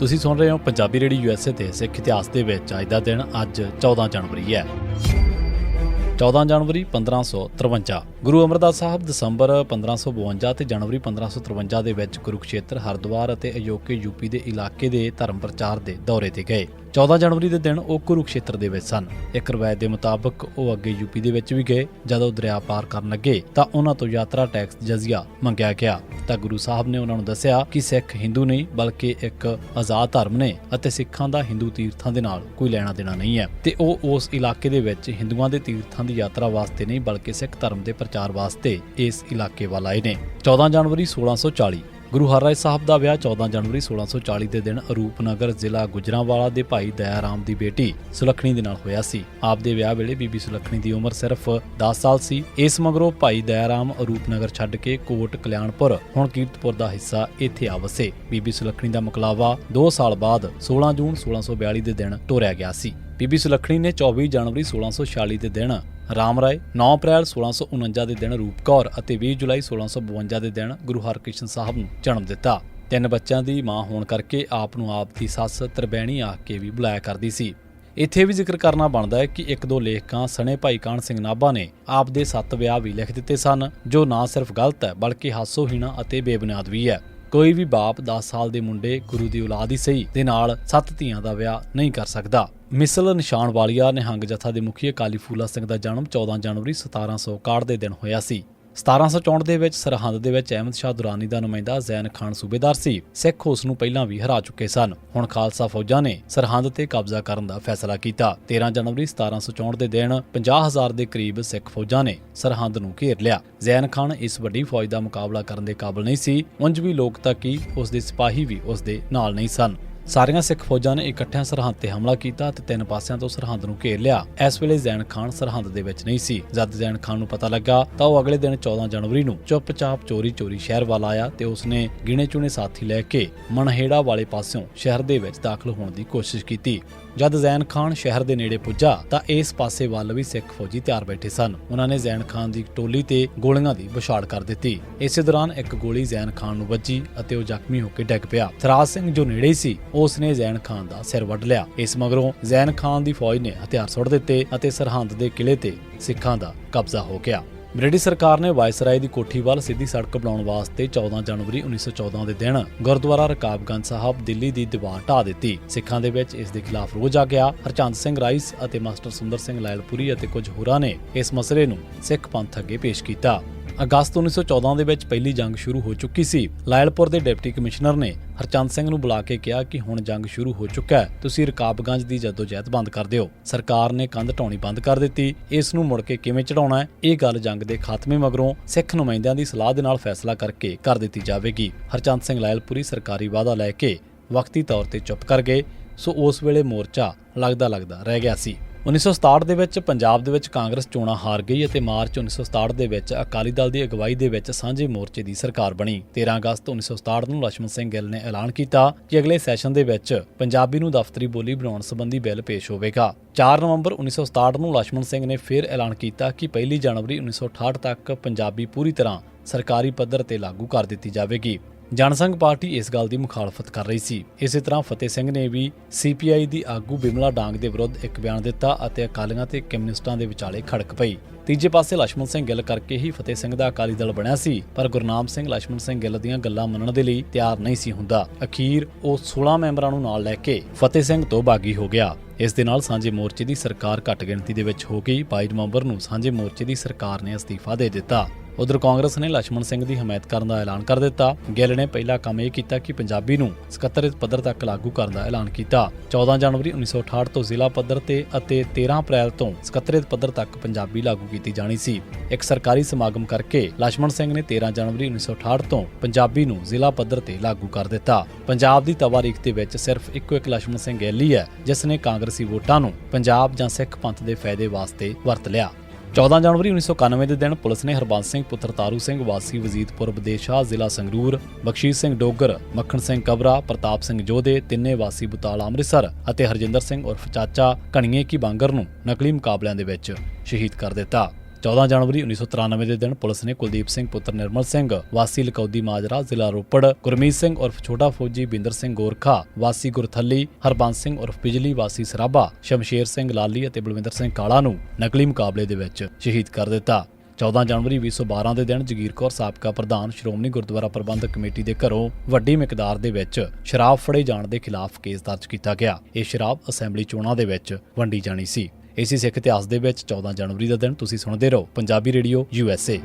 ਤੁਸੀਂ ਸੁਣ ਰਹੇ ਹੋ ਪੰਜਾਬੀ ਰੇਡੀਓ ਯੂਐਸਏ ਤੇ ਸਿੱਖ ਇਤਿਹਾਸ ਦੇ ਵਿੱਚ ਅੱਜ ਦਾ ਦਿਨ, ਅੱਜ 14 ਜਨਵਰੀ ਹੈ। 14 ਜਨਵਰੀ 1553 ਗੁਰੂ ਅਮਰਦਾਸ ਸਾਹਿਬ ਦਸੰਬਰ 1552 ਤੇ ਜਨਵਰੀ 1553 ਦੇ ਵਿੱਚ ਕੁਰੂਕਸ਼ੇਤਰ, ਹਰਿਦੁਆਰ ਅਤੇ ਅਯੋਕੇ ਯੂਪੀ ਦੇ ਇਲਾਕੇ ਦੇ ਧਰਮ ਪ੍ਰਚਾਰ ਦੇ ਦੌਰੇ ਤੇ ਗਏ। 14 ਜਨਵਰੀ ਦੇ ਦਿਨ ਉਹ ਕੁਰੂਕਸ਼ੇਤਰ ਦੇ ਵਿੱਚ ਸਨ। ਇੱਕ ਰਵਾਇਤ ਦੇ ਮੁਤਾਬਕ ਉਹ ਅੱਗੇ ਯੂਪੀ ਦੇ ਵਿੱਚ ਵੀ ਗਏ। ਜਦੋਂ ਦਰਿਆ ਪਾਰ ਕਰਨ ਲੱਗੇ ਤਾਂ ਉਹਨਾਂ ਤੋਂ ਯਾਤਰਾ ਟੈਕਸ ਜਜ਼ੀਆ ਮੰਗਿਆ ਗਿਆ। ਤਾਂ ਗੁਰੂ ਸਾਹਿਬ ਨੇ ਉਹਨਾਂ ਨੂੰ ਦੱਸਿਆ ਕਿ ਸਿੱਖ ਹਿੰਦੂ ਨਹੀਂ, ਬਲਕਿ ਇੱਕ ਆਜ਼ਾਦ ਧਰਮ ਨੇ ਅਤੇ ਸਿੱਖਾਂ ਦਾ ਹਿੰਦੂ ਤੀਰਥਾਂ ਦੇ ਨਾਲ ਕੋਈ ਲੈਣਾ ਦੇਣਾ ਨਹੀਂ ਹੈ। ਤੇ ਉਹ ਉਸ ਇਲਾਕੇ ਦੇ ਵਿੱਚ ਹਿੰਦੂਆਂ ਦੇ ਤੀਰਥਾਂ ਦੀ ਯਾਤਰਾ ਵਾਸਤੇ ਨਹੀਂ, ਬਲਕਿ ਸਿੱਖ ਧਰਮ ਦੇ ਪ੍ਰਚਾਰ ਵਾਸਤੇ ਇਸ ਇਲਾਕੇ ਵੱਲ ਆਏ ਨੇ। 14 ਜਨਵਰੀ 1640 ਗੁਰੂ ਹਰਰਾਏ ਸਾਹਿਬ ਦਾ ਵਿਆਹ 14 ਜਨਵਰੀ 1640 ਦੇ ਦਿਨ ਅਰੂਪਨਗਰ ਜ਼ਿਲ੍ਹਾ ਗੁਜਰਾਂਵਾਲਾ ਦੇ ਭਾਈ ਦਇਆ ਰਾਮ ਦੀ ਬੇਟੀ ਸੁਲੱਖਣੀ ਦੇ ਨਾਲ ਹੋਇਆ ਸੀ। ਆਪ ਦੇ ਵਿਆਹ ਵੇਲੇ ਬੀਬੀ ਸੁਲੱਖਣੀ ਦੀ ਉਮਰ ਸਿਰਫ 10 ਸਾਲ ਸੀ। ਇਸ ਮਗਰੋਂ ਭਾਈ ਦਇਆ ਰਾਮ ਅਰੂਪਨਗਰ ਛੱਡ ਕੇ ਕੋਟ ਕਲਿਆਣਪੁਰ, ਹੁਣ ਕੀਰਤਪੁਰ ਦਾ ਹਿੱਸਾ ਇੱਥੇ ਆ ਵਸੇ ਬੀਬੀ ਸੁਲੱਖਣੀ ਦਾ ਮੁਕਲਾਵਾ 2 ਸਾਲ ਬਾਅਦ 16 ਜੂਨ 1642 ਦੇ ਦਿਨ ਤੋਰਿਆ ਗਿਆ ਸੀ। ਬੀਬੀ ਸੁਲੱਖਣੀ ਨੇ 24 ਜਨਵਰੀ 1646 ਦੇ ਦਿਨ ਰਾਮ ਰਾਏ 9 ਅਪ੍ਰੈਲ 1649 ਦੇ ਦਿਨ ਰੂਪ ਕੌਰ ਅਤੇ 20 ਜੁਲਾਈ 1652 ਦੇ ਦਿਨ ਗੁਰੂ ਹਰਕ੍ਰਿਸ਼ਨ ਸਾਹਿਬ ਨੂੰ ਜਨਮ ਦਿੱਤਾ। ਤਿੰਨ ਬੱਚਿਆਂ ਦੀ ਮਾਂ ਹੋਣ ਕਰਕੇ ਆਪ ਨੂੰ ਆਪ ਦੀ ਸੱਸ ਤਰਬੈਣੀ ਆਖ ਕੇ ਵੀ ਬੁਲਾਇਆ ਕਰਦੀ ਸੀ। ਇੱਥੇ ਵੀ ਜ਼ਿਕਰ ਕਰਨਾ ਬਣਦਾ ਹੈ ਕਿ ਇੱਕ ਦੋ ਲੇਖਕਾਂ ਸਣੇ ਭਾਈ ਕਾਨ ਸਿੰਘ ਨਾਭਾ ਨੇ ਆਪ ਦੇ ਸੱਤ ਵਿਆਹ ਵੀ ਲਿਖ ਦਿੱਤੇ ਸਨ, ਜੋ ਨਾ ਸਿਰਫ ਗਲਤ ਹੈ, ਬਲਕਿ ਹਾਸੋਹੀਣਾ ਅਤੇ ਬੇਬੁਨਿਆਦ ਵੀ ਹੈ। ਕੋਈ ਵੀ ਬਾਪ 10 ਸਾਲ ਦੇ ਮੁੰਡੇ ਗੁਰੂ ਦੀ ਔਲਾਦ ਹੀ ਸਹੀ ਦੇ ਨਾਲ ਸੱਤ ਧੀਆਂ ਦਾ ਵਿਆਹ ਨਹੀਂ ਕਰ ਸਕਦਾ। ਮਿਸਲ ਨਿਸ਼ਾਨ ਵਾਲੀਆ ਨਿਹੰਗ ਜਥਾ ਦੇ ਮੁਖੀ ਅਕਾਲੀ ਫੂਲਾ ਸਿੰਘ ਦਾ ਜਨਮ 14 ਜਨਵਰੀ 1761 ਦੇ ਦਿਨ ਹੋਇਆ ਸੀ। 1764 ਦੇ ਵਿੱਚ ਸਰਹੰਦ ਦੇ ਵਿੱਚ ਅਹਿਮਦ ਸ਼ਾਹ ਦੁਰਾਨੀ ਦਾ ਨੁਮਾਇੰਦਾ ਜ਼ੈਨ ਖਾਨ ਸੂਬੇਦਾਰ ਸੀ। ਸਿੱਖ ਉਸ ਨੂੰ ਪਹਿਲਾਂ ਵੀ ਹਰਾ ਚੁੱਕੇ ਸਨ। ਹੁਣ ਖਾਲਸਾ ਫੌਜਾਂ ਨੇ ਸਰਹੰਦ ਤੇ ਕਬਜ਼ਾ ਕਰਨ ਦਾ ਫੈਸਲਾ ਕੀਤਾ। 13 ਜਨਵਰੀ 1764 ਦੇ ਦਿਨ 50000 ਦੇ ਕਰੀਬ ਸਿੱਖ ਫੌਜਾਂ ਨੇ ਸਰਹੰਦ ਨੂੰ ਘੇਰ ਲਿਆ। ਜ਼ੈਨ ਖਾਨ ਇਸ ਵੱਡੀ ਫੌਜ ਦਾ ਮੁਕਾਬਲਾ ਕਰਨ ਦੇ ਕਾਬਿਲ ਨਹੀਂ ਸੀ। ਉਂਝ ਵੀ ਲੋਕ ਤਾਂ ਕੀ ਉਸ ਦੇ ਸਿਪਾਹੀ ਵੀ ਉਸ ਦੇ ਨਾਲ ਨਹੀਂ ਸਨ। ਸਾਰੀਆਂ ਸਿੱਖ ਫੌਜਾਂ ਨੇ ਇਕੱਠਿਆਂ ਸਰਹੰਦ ਤੇ ਹਮਲਾ ਕੀਤਾ ਤੇ ਤਿੰਨ ਪਾਸਿਆਂ ਤੋਂ ਸਰਹੰਦ ਨੂੰ ਘੇਰ ਲਿਆ। ਇਸ ਵੇਲੇ ਜ਼ੈਨ ਖਾਨ ਸਰਹੰਦ ਦੇ ਵਿੱਚ ਨਹੀਂ ਸੀ। ਜਦ ਜ਼ੈਨ ਖਾਨ ਨੂੰ ਪਤਾ ਲੱਗਾ, ਤਾਂ ਉਹ ਅਗਲੇ ਦਿਨ 14 ਜਨਵਰੀ ਨੂੰ ਚੁੱਪਚਾਪ ਚੋਰੀ-ਚੋਰੀ ਸ਼ਹਿਰ ਵੱਲ ਆਇਆ ਤੇ ਉਸਨੇ ਗਿਣੇ ਚੁਣੇ ਸਾਥੀ ਲੈ ਕੇ ਮਨਹੇੜਾ ਵਾਲੇ ਪਾਸਿਓਂ ਸ਼ਹਿਰ ਦੇ ਵਿੱਚ ਦਾਖਲ ਹੋਣ ਦੀ ਕੋਸ਼ਿਸ਼ ਕੀਤੀ। ਜਦ ਜ਼ੈਨ ਖਾਨ ਸ਼ਹਿਰ ਦੇ ਨੇੜੇ ਪੁੱਜਾ, ਤਾਂ ਇਸ ਪਾਸੇ ਵੱਲ ਵੀ ਸਿੱਖ ਫੌਜੀ ਤਿਆਰ ਬੈਠੇ ਸਨ। ਉਹਨਾਂ ਨੇ ਜ਼ੈਨ ਖਾਨ ਦੀ ਟੋਲੀ ਤੇ ਗੋਲੀਆਂ ਦੀ ਵਿਛਾੜ ਕਰ ਦਿੱਤੀ। ਇਸੇ ਦੌਰਾਨ ਇੱਕ ਗੋਲੀ ਜ਼ੈਨ ਖਾਨ ਨੂੰ ਵੱਜੀ ਅਤੇ ਉਹ ਜ਼ਖਮੀ ਹੋ ਕੇ ਡਿੱਗ ਪਿਆ। ਥਰਾਜ ਸਿੰਘ ਜੋ ਨੇੜੇ ਸੀ ਉਸ ਨੇ ਜ਼ੈਨ ਖਾਨ ਦਾ ਸਿਰ ਵੱਢ ਲਿਆ। ਇਸ ਮਗਰੋਂ ਜ਼ੈਨ ਖਾਨ ਦੀ ਫੌਜ ਨੇ ਹਥਿਆਰ ਸੁੱਟ ਦਿੱਤੇ ਅਤੇ ਸਰਹੰਦ ਦੇ ਕਿਲੇ ਤੇ ਸਿੱਖਾਂ ਦਾ ਕਬਜ਼ਾ ਹੋ ਗਿਆ। ਬ੍ਰਿਟਿਸ਼ ਸਰਕਾਰ ਨੇ ਵਾਇਸਰਾਏ ਦੀ ਕੋਠੀ ਵੱਲ ਸਿੱਧੀ ਸੜਕ ਬਣਾਉਣ ਵਾਸਤੇ 14 ਜਨਵਰੀ 1914 ਦੇ ਦਿਨ ਗੁਰਦੁਆਰਾ ਰਕਾਬਗੰਜ ਸਾਹਿਬ ਦਿੱਲੀ ਦੀ ਦੀਵਾਰ ਢਾ ਦਿੱਤੀ। ਸਿੱਖਾਂ ਦੇ ਵਿੱਚ ਇਸ ਦੇ ਖਿਲਾਫ ਰੋਜ ਆ ਗਿਆ ਹਰਚੰਦ ਸਿੰਘ ਰਾਈਸ ਅਤੇ ਮਾਸਟਰ ਸੁੰਦਰ ਸਿੰਘ ਲੈਲਪੁਰੀ ਅਤੇ ਕੁਝ ਹੋਰਾਂ ਨੇ ਇਸ ਮਸਲੇ ਨੂੰ ਸਿੱਖ ਪੰਥ ਅੱਗੇ ਪੇਸ਼ ਕੀਤਾ। ਅਗਸਤ 1914 ਦੇ ਵਿੱਚ ਪਹਿਲੀ ਜੰਗ ਸ਼ੁਰੂ ਹੋ ਚੁੱਕੀ ਸੀ। ਲਾਇਲਪੁਰ ਦੇ ਡਿਪਟੀ ਕਮਿਸ਼ਨਰ ਨੇ ਹਰਚੰਦ ਸਿੰਘ ਨੂੰ ਬੁਲਾ ਕੇ ਕਿਹਾ ਕਿ ਹੁਣ ਜੰਗ ਸ਼ੁਰੂ ਹੋ ਚੁੱਕਾ ਹੈ। ਤੁਸੀਂ ਰਕਾਬਗੰਜ ਦੀ ਜਦੋਜਹਿਦ ਬੰਦ ਕਰ ਦਿਓ। ਸਰਕਾਰ ਨੇ ਕੰਧ ਢਾਉਣੀ ਬੰਦ ਕਰ ਦਿੱਤੀ। ਇਸ ਨੂੰ ਮੁੜ ਕੇ ਕਿਵੇਂ ਚੜਾਉਣਾ ਹੈ? ਇਹ ਗੱਲ ਜੰਗ ਦੇ ਖਾਤਮੇ ਮਗਰੋਂ ਸਿੱਖ ਨੁਮਾਇੰਦਿਆਂ ਦੀ ਸਲਾਹ ਦੇ ਨਾਲ ਫੈਸਲਾ ਕਰਕੇ ਕਰ ਦਿੱਤੀ ਜਾਵੇਗੀ। ਹਰਚੰਦ ਸਿੰਘ ਲਾਇਲਪੁਰੀ ਸਰਕਾਰੀ ਵਾਅਦਾ ਲੈ ਕੇ ਵਕਤੀ ਤੌਰ ਤੇ ਚੁੱਪ ਕਰ ਗਏ। ਸੋ ਉਸ ਵੇਲੇ ਮੋਰਚਾ ਲੱਗਦਾ ਲੱਗਦਾ ਰਹਿ ਗਿਆ ਸੀ। 1967 ਦੇ ਵਿੱਚ ਪੰਜਾਬ ਦੇ ਵਿੱਚ ਕਾਂਗਰਸ ਚੋਣਾਂ ਹਾਰ ਗਈ ਅਤੇ ਮਾਰਚ 1967 ਦੇ ਵਿੱਚ ਅਕਾਲੀ ਦਲ ਦੀ ਅਗਵਾਈ ਦੇ ਵਿੱਚ ਸਾਂਝੇ ਮੋਰਚੇ ਦੀ ਸਰਕਾਰ ਬਣੀ। 13 ਅਗਸਤ 1967 ਨੂੰ ਲక్ష్మణ ਸਿੰਘ ਗਿੱਲ ਨੇ ਐਲਾਨ ਕੀਤਾ ਕਿ ਅਗਲੇ ਸੈਸ਼ਨ ਦੇ ਵਿੱਚ ਪੰਜਾਬੀ ਨੂੰ ਦਫ਼ਤਰੀ ਬੋਲੀ ਬਣਾਉਣ ਸੰਬੰਧੀ ਬਿੱਲ ਪੇਸ਼ ਹੋਵੇਗਾ। 4 ਨਵੰਬਰ 1967 ਨੂੰ ਲక్ష్మణ ਸਿੰਘ ਨੇ ਫਿਰ ਐਲਾਨ ਕੀਤਾ ਕਿ ਪਹਿਲੀ ਜਨਵਰੀ 1968 ਤੱਕ ਪੰਜਾਬੀ ਪੂਰੀ ਤਰ੍ਹਾਂ ਸਰਕਾਰੀ ਪੱਧਰ ਤੇ ਲਾਗੂ ਕਰ ਦਿੱਤੀ ਜਾਵੇਗੀ। ਜਨਸੰਘ ਪਾਰਟੀ ਇਸ ਗੱਲ ਦੀ ਮੁਖਾਲਫਤ ਕਰ ਰਹੀ ਸੀ। ਇਸੇ ਤਰ੍ਹਾਂ ਫਤਿਹ ਸਿੰਘ ਨੇ ਵੀ ਸੀਪੀਆਈ ਦੀ ਆਗੂ ਬਿਮਲਾ ਡਾਂਗ ਦੇ ਵਿਰੁੱਧ ਇੱਕ ਬਿਆਨ ਦਿੱਤਾ ਅਤੇ ਅਕਾਲੀਆਂ ਤੇ ਕਮਿਊਨਿਸਟਾਂ ਦੇ ਵਿਚਾਲੇ ਖੜਕ ਪਈ। ਤੀਜੇ ਪਾਸੇ ਲక్ష్మణ ਸਿੰਘ ਗਿੱਲ ਕਰਕੇ ਹੀ ਫਤਿਹ ਸਿੰਘ ਦਾ ਅਕਾਲੀ ਦਲ ਬਣਿਆ ਸੀ, ਪਰ ਗੁਰਨਾਮ ਸਿੰਘ ਲక్ష్మణ ਸਿੰਘ ਗਿੱਲ ਦੀਆਂ ਗੱਲਾਂ ਮੰਨਣ ਦੇ ਲਈ ਤਿਆਰ ਨਹੀਂ ਸੀ ਹੁੰਦਾ। ਅਖੀਰ ਉਹ 16 ਮੈਂਬਰਾਂ ਨੂੰ ਨਾਲ ਲੈ ਕੇ ਫਤਿਹ ਸਿੰਘ ਤੋਂ ਬਾਗੀ ਹੋ ਗਿਆ। ਇਸ ਦੇ ਨਾਲ ਸਾਂਝੇ ਮੋਰਚੇ ਦੀ ਸਰਕਾਰ ਘੱਟ ਗਿਣਤੀ ਦੇ ਵਿੱਚ ਹੋ ਗਈ। 22 ਨਵੰਬਰ ਨੂੰ ਸਾਂਝੇ ਮੋਰਚੇ ਦੀ ਸਰਕਾਰ ਨੇ ਅਸਤੀਫਾ ਦੇ ਦਿੱਤਾ। ਉਧਰ ਕਾਂਗਰਸ ਨੇ ਲక్ష్మణ ਸਿੰਘ ਦੀ ਹਮਾਇਤ ਕਰਨ ਦਾ ਐਲਾਨ ਕਰ ਦਿੱਤਾ। ਗਿੱਲ ਨੇ ਪਹਿਲਾ ਕੰਮ ਇਹ ਕੀਤਾ ਕਿ ਪੰਜਾਬੀ ਨੂੰ ਸਕੱਤਰ ਪੱਧਰ ਤੱਕ ਲਾਗੂ ਕਰਨ ਦਾ ਐਲਾਨ ਕੀਤਾ। 14 ਜਨਵਰੀ 1968 ਤੋਂ ਜ਼ਿਲ੍ਹਾ ਪੱਧਰ ਤੇ ਅਤੇ 13 ਅਪ੍ਰੈਲ ਤੋਂ ਸਕੱਤਰ ਪੱਧਰ ਤੱਕ ਪੰਜਾਬੀ ਲਾਗੂ ਕੀਤੀ ਜਾਣੀ ਸੀ। ਇੱਕ ਸਰਕਾਰੀ ਸਮਾਗਮ ਕਰਕੇ ਲక్ష్మణ ਸਿੰਘ ਨੇ 13 ਜਨਵਰੀ 1968 ਤੋਂ ਪੰਜਾਬੀ ਨੂੰ ਜ਼ਿਲ੍ਹਾ ਪੱਧਰ ਤੇ ਲਾਗੂ ਕਰ ਦਿੱਤਾ। ਪੰਜਾਬ ਦੀ ਤਵਾਰੀਖ ਦੇ ਵਿੱਚ ਸਿਰਫ ਇੱਕੋ ਇੱਕ ਲక్ష్మణ ਸਿੰਘ ਗੈਲੀ ਹੈ, ਜਿਸ ਨੇ ਕਾਂਗਰਸੀ ਵੋਟਾਂ ਨੂੰ ਪੰਜਾਬ ਜਾਂ ਸਿੱਖ ਪੰਥ ਦੇ ਫਾਇਦੇ ਵਾਸਤੇ ਵਰਤ ਲਿਆ। 14 ਜਨਵਰੀ 1991 ਦੇ ਦਿਨ ਪੁਲਿਸ ਨੇ ਹਰਬੰਸ ਸਿੰਘ ਪੁੱਤਰ ਤਾਰੂ ਸਿੰਘ, ਵਾਸੀ ਵਜ਼ੀਦਪੁਰ ਵਿਦੇਸ਼ਾ, ਜ਼ਿਲ੍ਹਾ ਸੰਗਰੂਰ, ਬਖਸ਼ੀਸ਼ ਸਿੰਘ ਡੋਗਰ, ਮੱਖਣ ਸਿੰਘ ਕਬਰਾ, ਪ੍ਰਤਾਪ ਸਿੰਘ ਜੋਧੇ, ਤਿੰਨੇ ਵਾਸੀ ਬੁਤਾਲ ਅੰਮ੍ਰਿਤਸਰ ਅਤੇ ਹਰਜਿੰਦਰ ਸਿੰਘ ਉਰਫ ਚਾਚਾ ਕਣੀਏ ਕੀ ਬਾਂਗਰ ਨੂੰ ਨਕਲੀ ਮੁਕਾਬਲਿਆਂ ਦੇ ਵਿੱਚ ਸ਼ਹੀਦ ਕਰ ਦਿੱਤਾ। 14 ਜਨਵਰੀ 1993 ਦੇ ਦਿਨ ਪੁਲਿਸ ਨੇ ਕੁਲਦੀਪ ਸਿੰਘ ਪੁੱਤਰ ਨਿਰਮਲ ਸਿੰਘ, ਵਾਸੀ ਲਕੌਦੀ ਮਾਜਰਾ, ਜ਼ਿਲ੍ਹਾ ਰੋਪੜ, ਗੁਰਮੀਤ ਸਿੰਘ ਉਰਫ ਛੋਟਾ ਫੌਜੀ ਬਿੰਦਰ ਸਿੰਘ ਗੋਰਖਾ, ਵਾਸੀ ਗੁਰਥੱਲੀ, ਹਰਬੰਸ ਸਿੰਘ ਉਰਫ ਬਿਜਲੀ, ਵਾਸੀ ਸਰਾਭਾ, ਸ਼ਮਸ਼ੇਰ ਸਿੰਘ ਲਾਲੀ ਅਤੇ ਬਲਵਿੰਦਰ ਸਿੰਘ ਕਾਲਾ ਨੂੰ ਨਕਲੀ ਮੁਕਾਬਲੇ ਦੇ ਵਿੱਚ ਸ਼ਹੀਦ ਕਰ ਦਿੱਤਾ। 14 ਜਨਵਰੀ 2012 ਦੇ ਦਿਨ ਜਗੀਰ ਕੌਰ ਸਾਬਕਾ ਪ੍ਰਧਾਨ ਸ਼੍ਰੋਮਣੀ ਗੁਰਦੁਆਰਾ ਪ੍ਰਬੰਧਕ ਕਮੇਟੀ ਦੇ ਘਰੋਂ ਵੱਡੀ ਮਿਕਦਾਰ ਦੇ ਵਿੱਚ ਸ਼ਰਾਬ ਫੜੇ ਜਾਣ ਦੇ ਖਿਲਾਫ ਕੇਸ ਦਰਜ ਕੀਤਾ ਗਿਆ। ਇਹ ਸ਼ਰਾਬ ਅਸੈਂਬਲੀ ਚੋਣਾਂ ਦੇ ਵਿੱਚ ਵੰਡੀ ਜਾਣੀ ਸੀ। ਇਸੇ ਸਿੱਖ ਇਤਿਹਾਸ ਦੇ ਵਿੱਚ 14 ਜਨਵਰੀ ਦਾ ਦਿਨ ਤੁਸੀਂ ਸੁਣਦੇ ਰਹੋ ਪੰਜਾਬੀ ਰੇਡੀਓ ਯੂਐਸਏ